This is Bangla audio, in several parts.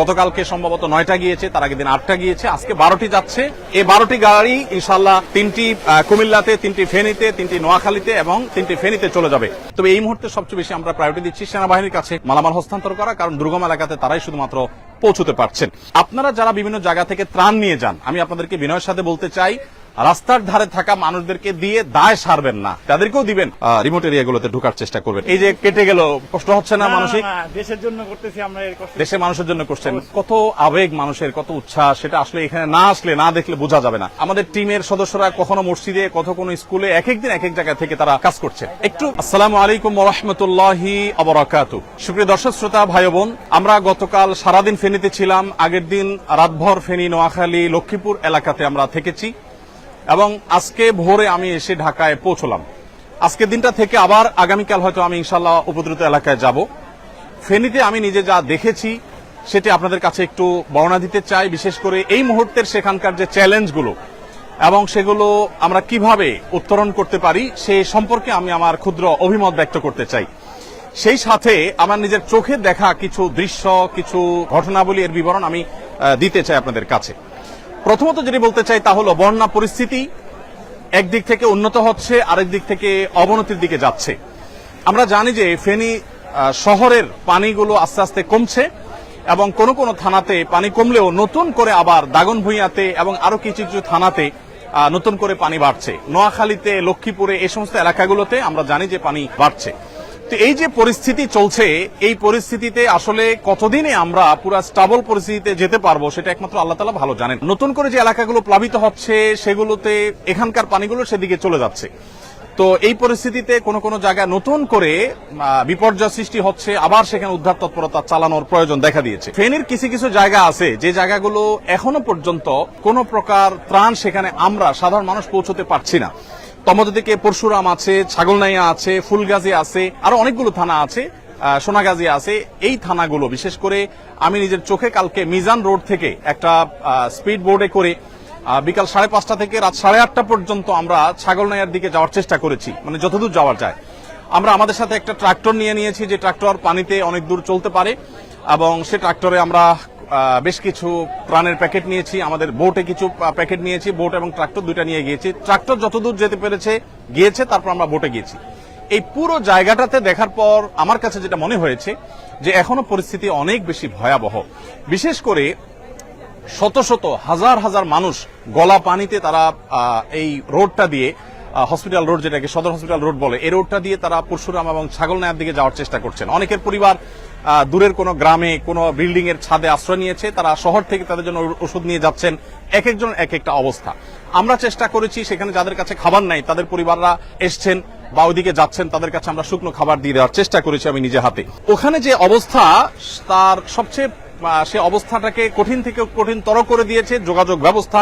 গতকালকে সম্ভবত নয়টা গিয়েছে, তার আগের দিন আটটা গিয়েছে, আজকে বারোটি যাচ্ছে। এই বারোটি গাড়ি ইনশাল্লাহ তিনটি কুমিল্লাতে, তিনটি ফেনীতে, তিনটি নোয়াখালীতে এবং তিনটি ফেনীতে চলে যাবে। তবে এই মুহূর্তে সবচেয়ে বেশি আমরা প্রায়োরিটি দিচ্ছি সেনাবাহিনীর কাছে মালামাল হস্তান্তর করা, কারণ দুর্গম এলাকাতে তারাই শুধুমাত্র পৌঁছতে পারছেন। আপনারা যারা বিভিন্ন জায়গা থেকে ত্রাণ নিয়ে যান আমি আপনাদেরকে বিনয়ের সাথে বলতে চাই রাস্তার ধারে থাকা মানুষদেরকে দিয়ে দায় সারবেন না। তাদেরকেও দিবেন। রিমোট এরিয়াগুলোতে ঢোকার চেষ্টা করবেন। এই যে কেটে গেল কষ্ট হচ্ছে না মানসিক? দেশের জন্য করতেছি আমরা দেশের মানুষের জন্য করছেন। কত আবেগ মানুষের কত উচ্ছ্বাস সেটা আসলে এখানে না আসলে না দেখলে বোঝা যাবে না। আমাদের টিমের সদস্যরা কখনো মসজিদে কত কোনো স্কুলে এক এক দিন এক এক জায়গা থেকে তারা কাজ করছে। একটু আসসালামু আলাইকুম রহমতুল্লাহি অবরাকাত সুপ্রিয় দর্শক শ্রোতা ভাই বোন আমরা গতকাল সারাদিন ফেনীতে ছিলাম। আগের দিন রাতভর ফেনী, নোয়াখালী, লক্ষ্মীপুর এলাকাতে আমরা থেকেছি এবং আজকে ভোরে আমি এসে ঢাকায় পৌঁছলাম। আজকের দিনটা থেকে আবার আগামীকাল হয়তো আমি ইনশাল্লাহ উপদ্রুত এলাকায় যাব। ফেনীতে আমি নিজে যা দেখেছি সেটি আপনাদের কাছে একটু বর্ণনা দিতে চাই। বিশেষ করে এই মুহূর্তের সেখানকার যে চ্যালেঞ্জগুলো এবং সেগুলো আমরা কীভাবে উত্তরণ করতে পারি সে সম্পর্কে আমি আমার ক্ষুদ্র অভিমত ব্যক্ত করতে চাই। সেই সাথে আমার নিজের চোখে দেখা কিছু দৃশ্য, কিছু ঘটনাবলী এর বিবরণ আমি দিতে চাই আপনাদের কাছে। প্রথমত যেটি বলতে চাই তা হলো বন্যা পরিস্থিতি একদিক থেকে উন্নত হচ্ছে, আরেক দিক থেকে অবনতির দিকে যাচ্ছে। আমরা জানি যে ফেনী শহরের পানিগুলো আস্তে আস্তে কমছে এবং কোন কোন থানাতে পানি কমলেও নতুন করে আবার দাগন ভুঁইয়াতে এবং আরও কিছু কিছু থানাতে নতুন করে পানি বাড়ছে। নোয়াখালীতে, লক্ষ্মীপুরে এই সমস্ত এলাকাগুলোতে আমরা জানি যে পানি বাড়ছে। তো এই যে পরিস্থিতি চলছে, এই পরিস্থিতিতে আসলে কতদিনে আমরা পুরো স্টাবল পরিস্থিতিতে যেতে পারব সেটা একমাত্র আল্লাহ তালা ভালো জানেন। নতুন করে যে এলাকাগুলো প্লাবিত হচ্ছে, সেগুলোতে এখানকার পানিগুলো সেদিকে চলে যাচ্ছে। তো এই পরিস্থিতিতে কোনো কোনো জায়গায় নতুন করে বিপর্যয় সৃষ্টি হচ্ছে, আবার সেখানে উদ্ধার তৎপরতা চালানোর প্রয়োজন দেখা দিয়েছে। ফেনীর কিছু কিছু জায়গা আছে, যে জায়গাগুলো এখনও পর্যন্ত কোনো প্রকার ত্রাণ সেখানে আমরা সাধারণ মানুষ পৌঁছতে পারছি না। তমদিকে পরশুরাম আছে, ছাগলনাইয়া আছে, ফুলগাজী আছে, আরও অনেকগুলো থানা আছে সোনাগাজী আছে। এই থানাগুলো, বিশেষ করে আমি নিজের চোখে কালকে মিজান রোড থেকে একটা স্পিড বোর্ডে করে বিকাল সাড়ে পাঁচটা থেকে রাত সাড়ে আটটা পর্যন্ত আমরা ছাগলনাইয়ার দিকে যাওয়ার চেষ্টা করেছি মানে যতদূর যাওয়া যায়। আমরা আমাদের সাথে একটা ট্রাক্টর নিয়ে নিয়েছি, যে ট্রাক্টর পানিতে অনেক দূর চলতে পারে এবং সে ট্রাক্টরে আমরা বেশ কিছু প্রাণের প্যাকেট নিয়েছি, আমাদের বোটে কিছু প্যাকেট নিয়েছি, বোট এবং ট্রাক্টর দুইটা নিয়ে গিয়েছি। ট্রাক্টর যতদূর যেতে পেরেছে, গিয়েছে, তারপর আমরা বোটে গিয়েছি। এই পুরো জায়গাটাতে দেখার পর আমার কাছে যেটা মনে হয়েছে, যে এখনও পরিস্থিতি অনেক বেশি ভয়াবহ। বিশেষ করে শত শত, হাজার হাজার মানুষ গলা পানিতে তারা এই রোডটা দিয়ে হসপিটাল রোড যেটাকে সদর হসপিটাল রোড বলে, এই রোডটা দিয়ে তারা পরশুরাম এবং ছাগল ছাগলনায়ার দিকে যাওয়ার চেষ্টা করছেন। অনেকের পরিবার দূরের কোনো গ্রামে কোনো বিল্ডিং এর ছাদে আশ্রয় নিয়েছে, তারা শহর থেকে তাদের জন্য ওষুধ নিয়ে যাচ্ছেন এক একজন এক একটা অবস্থা। আমরা চেষ্টা করেছি সেখানে যাদের কাছে খাবার নাই, তাদের পরিবাররা এসছেন বা ওইদিকে যাচ্ছেন, তাদের কাছে আমরা শুকনো খাবার দিয়ে দেওয়ার চেষ্টা করেছি আমি নিজে হাতে। ওখানে যে অবস্থা, তার সবচেয়ে সে অবস্থাটাকে কঠিন থেকে কঠিনতর করে দিয়েছে যোগাযোগ ব্যবস্থা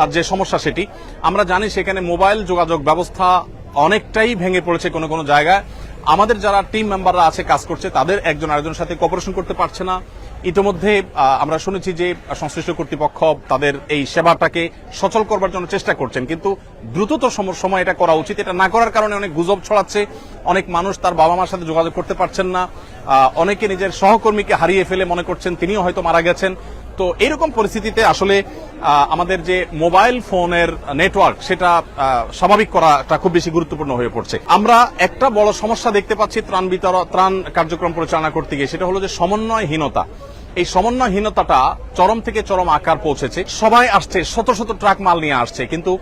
আর যে সমস্যা সেটি। আমরা জানি সেখানে মোবাইল যোগাযোগ ব্যবস্থা অনেকটাই ভেঙে পড়েছে কোনো কোনো জায়গায়। আমাদের যারা টিম মেম্বাররা আছে, কাজ করছে, তাদের একজন আরেকজনের সাথে কপারেশন করতে পারছে না। ইতিমধ্যে আমরা শুনেছি যে, সংশ্লিষ্ট কর্তৃপক্ষ তাদের এই সেবাটাকে সচল করবার জন্য চেষ্টা করছেন। কিন্তু দ্রুততর সম- সময় এটা করা উচিত। এটা না করার কারণে অনেক গুজব ছড়াচ্ছে। অনেক মানুষ তার বাবা মার সাথে যোগাযোগ করতে পারছেন না। অনেকে নিজের সহকর্মীকে হারিয়ে ফেলে মনে করছেন, তিনিও হয়তো মারা গেছেন। তো এরকম পরিস্থিতিতে আসলে আমাদের যে মোবাইল ফোনের নেটওয়ার্ক সেটা স্বাভাবিক করাটা খুব বেশি গুরুত্বপূর্ণ হয়ে পড়ছে। আমরা একটা বড় সমস্যা দেখতে পাচ্ছি ত্রাণ বিতরণ ত্রাণ কার্যক্রম পরিচালনা করতে গিয়ে, সেটা হলো যে সমন্বয়হীনতা। এই সমন্বয়হীনতাটা চরম থেকে চরম আকার পৌঁছেছে। সবাই আসছে, শত শত ট্রাক মাল নিয়ে আসছে, কিন্তু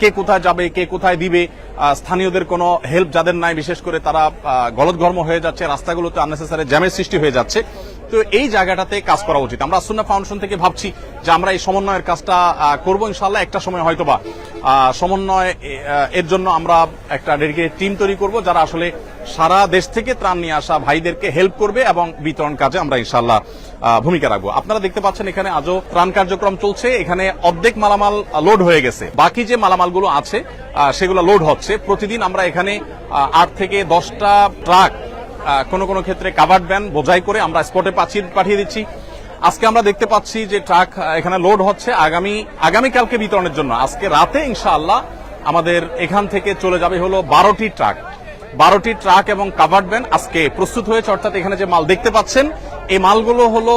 কে কোথায় যাবে, কে কোথায় দিবে স্থানীয়দের কোনো হেল্প যাদের নাই, বিশেষ করে তারা গলদঘর্ম হয়ে যাচ্ছে, রাস্তাগুলোতে আননেসেসারি জ্যামের সৃষ্টি হয়ে যাচ্ছে। তো এই জায়গাটাতে কাজ করা উচিত। আমরা আসুন্না ফাউন্ডেশন থেকে ভাবছি যে আমরা এই সমন্বয়ের কাজটা করব ইনশাল্লাহ একটা সময় হয়তোবা আহ, সমন্বয় এর জন্য আমরা একটা ডেডিকেটেড টিম তৈরি করব যারা আসলে সারা দেশ থেকে ত্রাণ নিয়ে আসা ভাইদেরকে হেল্প করবে এবং বিতরণ কাজে আমরা ইনশাল্লাহ ভূমিকা রাখব। আপনারা দেখতে পাচ্ছেন এখানে আজও ত্রাণ কার্যক্রম চলছে। এখানে অর্ধেক মালামাল লোড হয়ে গেছে। বাকি যে মালামালগুলো আছে সেগুলো লোড হচ্ছে। প্রতিদিন আমরা এখানে আট থেকে দশটা ট্রাক কোনো কোনো ক্ষেত্রে কাভার্ড ভ্যান বোঝাই করে আমরা স্পটে পাঠিয়ে দিচ্ছি। আজকে আমরা দেখতে পাচ্ছি যে ট্রাক এখানে লোড হচ্ছে আগামী আগামীকালকে বিতরণের জন্য। আজকে রাতে ইনশাআল্লাহ আমাদের এখান থেকে চলে যাবে হলো বারোটি ট্রাক বারোটি ট্রাক এবং কাভার্ড ভ্যান আজকে প্রস্তুত হয়েছে, অর্থাৎ এখানে যে মাল দেখতে পাচ্ছেন, এই মালগুলো হলো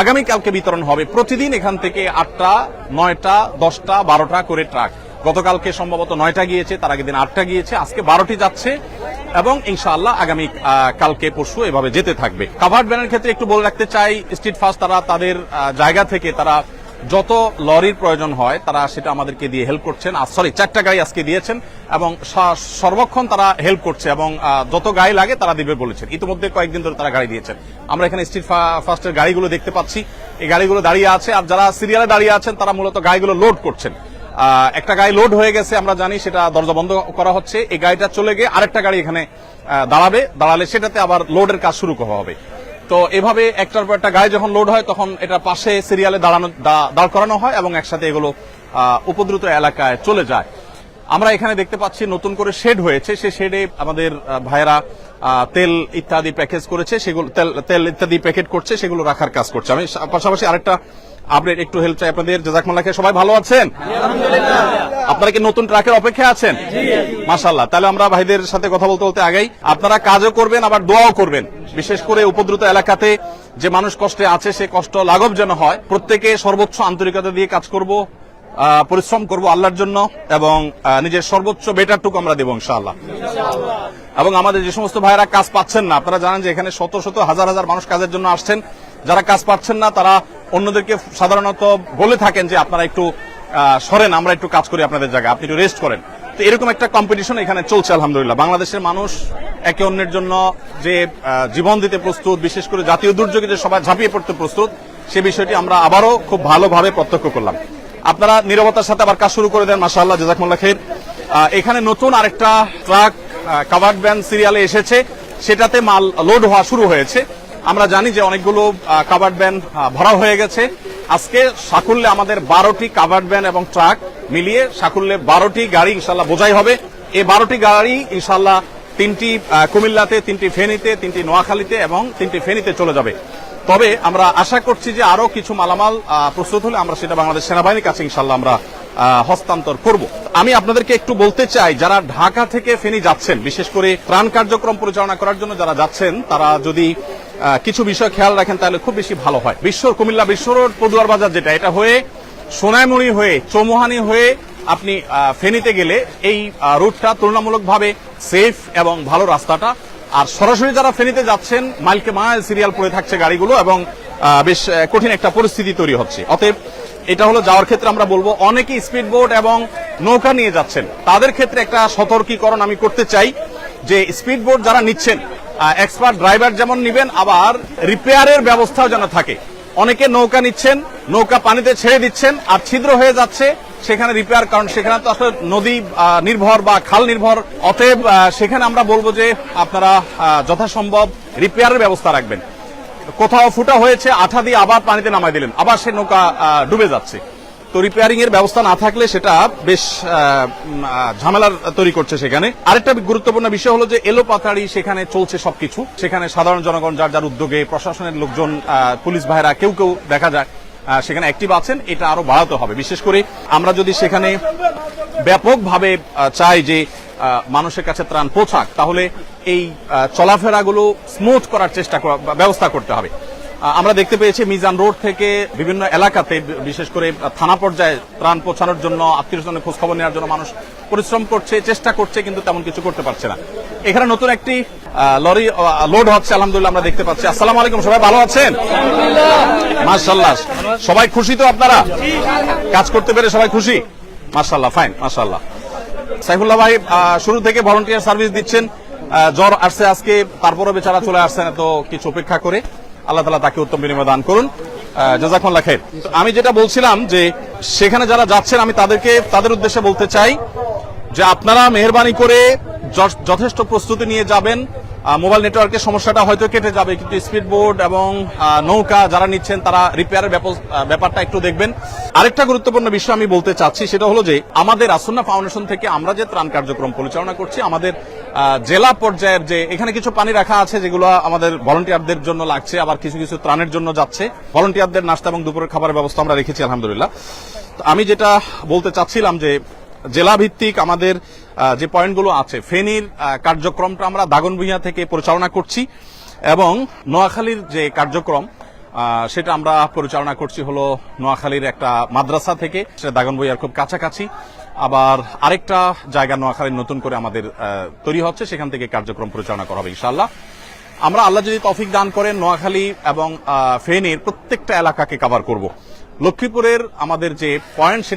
আগামীকালকে বিতরণ হবে। প্রতিদিন এখান থেকে আটটা, নয়টা, দশটা, বারোটা করে ট্রাক গতকালকে সম্ভবত নয়টা গিয়েছে, তার আগের দিন আটটা গিয়েছে, আজকে বারোটি যাচ্ছে এবং ইনশাআল্লাহ আগামী কালকে, পরশু এভাবে যেতে থাকবে। কাভার্ড ব্যানের ক্ষেত্রে একটু বলে রাখতে চাই, স্ট্রিট ফাস্ট তারা তাদের জায়গা থেকে তারা যত লরির প্রয়োজন হয়, তারা সেটা আমাদেরকে দিয়ে হেল্প করছেন। আর সরি, চারটা গাড়ি আজকে দিয়েছেন এবং সর্বক্ষণ তারা হেল্প করছে এবং যত গাড়ি লাগে তারা দিবে বলেছেন। ইতিমধ্যে কয়েকদিন ধরে তারা গাড়ি দিয়েছেন। আমরা এখানে স্ট্রিট ফাস্টের গাড়িগুলো দেখতে পাচ্ছি। এই গাড়িগুলো দাঁড়িয়ে আছে, আর যারা সিরিয়ালে দাঁড়িয়ে আছেন, তারা মূলত গাড়িগুলো লোড করছেন। একটা গাড়ি লোড হয়ে গেছে, আমরা জানি সেটা দরজা বন্ধ করা হচ্ছে। এই গাড়িটা চলে গিয়ে আরেকটা গাড়ি এখানে দাঁড়াবে। দাঁড়ালে সেটাতে আবার লোডের কাজ শুরু করা হবে। তো এভাবে একটার পর একটা গাড়ি যখন লোড হয়, তখন এটা পাশে সিরিয়ালে দাঁড়ানো দাঁড় করানো হয় এবং একসাথে এগুলো উপদ্রুত এলাকায় চলে যায়। আমরা এখানে দেখতে পাচ্ছি নতুন করে শেড হয়েছে। সেই শেডে আমাদের ভাইয়েরা তেল ইত্যাদি প্যাকেজ করেছে। সেগুলো, তেল তেল ইত্যাদি প্যাকেট করছে, সেগুলো রাখার কাজ করছে। আমি সা- পাশাপাশি আরেকটা আপডেট একটু হেল্প চাই আপনাদের। জাজাকমাল্লাকে সবাই ভালো আছেন? আপনারা কি নতুন ট্রাকের অপেক্ষায় আছেন? মাশাল্লাহ তাহলে আমরা ভাইদের সাথে কথা বলতে বলতে আগেই। আপনারা কাজও করবেন আবার দোয়াও করবেন। বিশেষ করে উপদ্রুত এলাকাতে যে মানুষ কষ্টে আছে সে কষ্ট লাঘব যেন হয় প্রত্যেকে সর্বোচ্চ আন্তরিকতা দিয়ে কাজ করব পরিশ্রম করব আল্লাহর জন্য এবং নিজের সর্বোচ্চ বেটারটুকু আমরা দেবো ইনশাআল্লাহ। এবং আমাদের যে সমস্ত ভাইরা কাজ পাচ্ছেন না আপনারা জানেন যে এখানে শত শত হাজার হাজার মানুষ কাজের জন্য আসছেন। যারা কাজ পাচ্ছেন না, তারা অন্যদেরকে সাধারণত বলে থাকেন যে আপনারা একটু সরেন, আমরা একটু কাজ করি আপনাদের জায়গায়, আপনি একটু রেস্ট করেন। তো এরকম একটা কম্পিটিশন এখানে চলছে, আলহামদুলিল্লাহ। বাংলাদেশের মানুষ একে অন্যের জন্য যে জীবন দিতে প্রস্তুত, বিশেষ করে জাতীয় দুর্যোগে যে সবাই ঝাঁপিয়ে পড়তে প্রস্তুত, সে বিষয়টি আমরা আবারও খুব ভালোভাবে প্রত্যক্ষ করলাম। আপনারা নিরবতার সাথে আবার কাজ শুরু করে দেন মাসাল্লাহ জাজাকমুল্লাহ খের এখানে নতুন আরেকটা ট্রাক কাভার্ড ভ্যান সিরিয়ালে এসেছে। সেটাতে মাল লোড হওয়া শুরু হয়েছে। আমরা জানি যে অনেকগুলো কাভার্ড ভ্যান ভরা হয়ে গেছে। আজকে সাকুল্যে আমাদের বারোটি কাভার্ড ভ্যান এবং ট্রাক মিলিয়ে সাকুল্যে বারোটি গাড়ি ইনশাল্লাহ বোঝাই হবে। এই বারোটি গাড়ি ইনশাল্লাহ তিনটি কুমিল্লাতে, তিনটি ফেনীতে, তিনটি নোয়াখালীতে এবং তিনটি ফেনীতে চলে যাবে। তবে আমরা আশা করছি যে আরও কিছু মালামাল প্রস্তুত হলে আমরা সেটা বাংলাদেশ সেনাবাহিনীর কাছে ইনশাল্লাহ আমরা হস্তান্তর করব। আমি আপনাদেরকে একটু বলতে চাই, যারা ঢাকা থেকে ফেনী যাচ্ছেন, বিশেষ করে ত্রাণ কার্যক্রম পরিচালনা করার জন্য যারা যাচ্ছেন, তারা যদি কিছু বিষয় খেয়াল রাখেন তাহলে খুব বেশি ভালো হয়। বিশ্বর কুমিল্লা বিশ্ব রোড পদুয়ার বাজার যেটা, এটা হয়ে, সোনাইমুড়ি হয়ে, চৌমুহানি হয়ে আপনি ফেনীতে গেলে এই রুটটা তুলনামূলকভাবে সেফ এবং ভালো রাস্তাটা। আর সরাসরি যারা ফেনীতে যাচ্ছেন, মাইলকে মাইল সিরিয়াল পড়ে থাকছে গাড়িগুলো এবং বেশ কঠিন একটা পরিস্থিতি তৈরি হচ্ছে। অতএব এটা হলো যাওয়ার ক্ষেত্রে আমরা বলব অনেকে স্পিড বোট এবং নৌকা নিয়ে যাচ্ছেন। তাদের ক্ষেত্রে একটা সতর্কীকরণ আমি করতে চাই যে স্পিড বোট যারা নিচ্ছেন এক্সপার্ট ড্রাইভার যেমন নিবেন, আবার রিপেয়ারের ব্যবস্থাও যেন থাকে। অনেকে নৌকা নিচ্ছেন, নৌকা পানিতে ছেড়ে দিচ্ছেন, আর ছিদ্র হয়ে যাচ্ছে, সেখানে রিপেয়ার কারণ সেখানে তো আসলে নদী নির্ভর বা খাল নির্ভর। অতএব সেখানে আমরা বলব যে আপনারা যথাসম্ভব রিপেয়ারের ব্যবস্থা রাখবেন। কোথাও ফুটা হয়েছে, আঠা দিয়ে আবার পানিতে নামাই দিলেন, আবার সে নৌকা ডুবে যাচ্ছে। তো রিপেয়ারিং এর ব্যবস্থা না থাকলে সেটা বেশ ঝামেলার তৈরি করছে সেখানে। আরেকটা গুরুত্বপূর্ণ বিষয় হলো যে এলো পাতাড়ি সেখানে চলছে সবকিছু। সেখানে সাধারণ জনগণ যার যার উদ্যোগে প্রশাসনের লোকজন পুলিশ ভাইরা কেউ কেউ দেখা যায় সেখানে অ্যাক্টিভ আছেন, এটা আরও বাড়াতে হবে। বিশেষ করে আমরা যদি সেখানে ব্যাপকভাবে চাই যে মানুষের কাছে ত্রাণ পৌঁছাক, তাহলে এই চলাফেরাগুলো স্মুথ করার চেষ্টা ব্যবস্থা করতে হবে। আমরা দেখতে পেয়েছি মিজান রোড থেকে বিভিন্ন এলাকাতে বিশেষ করে থানা পর্যায়ে ত্রাণ পৌঁছানোর জন্য আত্মীয় স্বজনের খোঁজ খবর নেওয়ার জন্য মানুষ পরিশ্রম করছে, চেষ্টা করছে, কিন্তু তেমন কিছু করতে পারছে না। এখানে নতুন একটি লরি লোড হচ্ছে, আলহামদুলিল্লাহ আমরা দেখতে পাচ্ছি। আসসালামু আলাইকুম, সবাই ভালো আছেন? মার্শাল্লাহ সবাই খুশি তো আপনারা? কাজ করতে পেরে সবাই খুশি? মার্শাল্লাহ ফাইন মার্শাল্লাহ সাইফুল্লাহ ভাই শুরু থেকে ভলান্টিয়ার সার্ভিস দিচ্ছেন জ্বর আসছে আজকে তারপরে বেচারা চলে আসছে না, তো কিছু অপেক্ষা করে। আল্লাহ তালা তাকে উত্তম বিনিময় দান করুন। জাজাকুল্লাহ খের আমি যেটা বলছিলাম যে সেখানে যারা যাচ্ছেন, আমি তাদেরকে, তাদের উদ্দেশ্যে বলতে চাই যে আপনারা মেহরবানি করে যথেষ্ট প্রস্তুতি নিয়ে যাবেন। মোবাইল নেটওয়ার্কের সমস্যাটা হয়তো কেটে যাবে, কিন্তু স্পিড বোর্ড এবং নৌকা যারা নিচ্ছেন, তারা রিপেয়ারের ব্যাপ- ব্যাপারটা একটু দেখবেন। আরেকটা গুরুত্বপূর্ণ বিষয় আমি বলতে চাচ্ছি, সেটা হলো যে আমাদের আসন্না ফাউন্ডেশন থেকে আমরা যে ত্রাণ কার্যক্রম পরিচালনা করছি, আমাদের জেলা পর্যায়ের যে এখানে কিছু পানি রাখা আছে যেগুলো আমাদের ভলান্টিয়ারদের জন্য লাগছে, আবার কিছু কিছু ত্রাণের জন্য যাচ্ছে। ভলান্টিয়ারদের নাস্তা এবং দুপুরের খাবারের ব্যবস্থা আমরা রেখেছি, আলহামদুলিল্লাহ। আমি যেটা বলতে চাচ্ছিলাম যে জেলা ভিত্তিক আমাদের যে পয়েন্টগুলো আছে, ফেনীর কার্যক্রমটা আমরা দাগনভূঞা থেকে পরিচালনা করছি এবং নোয়াখালীর যে কার্যক্রম সেটা আমরা পরিচালনা করছি হলো নোয়াখালীর একটা মাদ্রাসা থেকে, সেটা দাগনবইয়ার খুব কাছাকাছি। আবার আরেকটা জায়গা নোয়াখালীর নতুন করে আমাদের তৈরি হচ্ছে, সেখান থেকে কার্যক্রম পরিচালনা করা হবে ইনশাল্লাহ আমরা আল্লাহ যদি তফিক দান করেন, নোয়াখালী এবং ফেনের ফেনীর প্রত্যেকটা এলাকাকে কাভার করব। লক্ষ্মীপুরের আমাদের যে পয়েন্ট